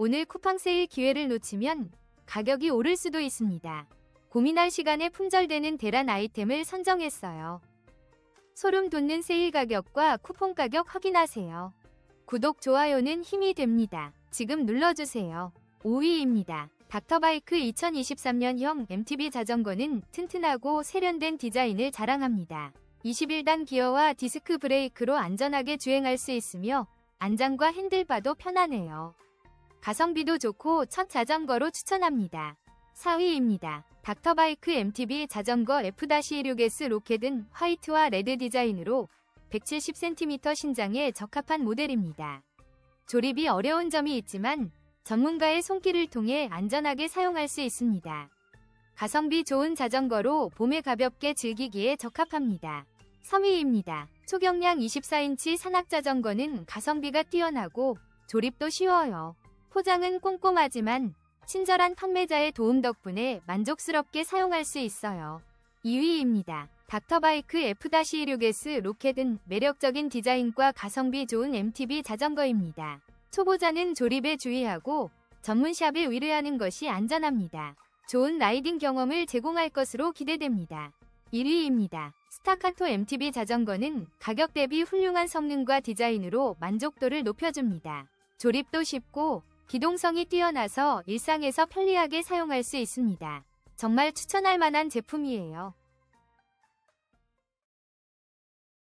오늘 쿠팡 세일 기회를 놓치면 가격이 오를 수도 있습니다. 고민할 시간에 품절되는 대란 아이템을 선정했어요. 소름 돋는 세일 가격과 쿠폰 가격 확인하세요. 구독, 좋아요는 힘이 됩니다. 지금 눌러주세요. 5위입니다. 닥터바이크 2023년형 MTB 자전거는 튼튼하고 세련된 디자인을 자랑합니다. 21단 기어와 디스크 브레이크로 안전하게 주행할 수 있으며 안장과 핸들바도 편하네요. 가성비도 좋고 첫 자전거로 추천합니다. 4위입니다. 닥터바이크 MTB 자전거 F-16S 로켓은 화이트와 레드 디자인으로 170cm 신장에 적합한 모델입니다. 조립이 어려운 점이 있지만 전문가의 손길을 통해 안전하게 사용할 수 있습니다. 가성비 좋은 자전거로 봄에 가볍게 즐기기에 적합합니다. 3위입니다. 초경량 24인치 산악자전거는 가성비가 뛰어나고 조립도 쉬워요. 포장은 꼼꼼하지만 친절한 판매자의 도움 덕분에 만족스럽게 사용할 수 있어요. 2위입니다. 닥터바이크 F-16S 로켓은 매력적인 디자인과 가성비 좋은 MTB 자전거입니다. 초보자는 조립에 주의하고 전문샵에 의뢰하는 것이 안전합니다. 좋은 라이딩 경험을 제공할 것으로 기대됩니다. 1위입니다. 스타카토 MTB 자전거는 가격 대비 훌륭한 성능과 디자인으로 만족도를 높여줍니다. 조립도 쉽고 기동성이 뛰어나서 일상에서 편리하게 사용할 수 있습니다. 정말 추천할 만한 제품이에요.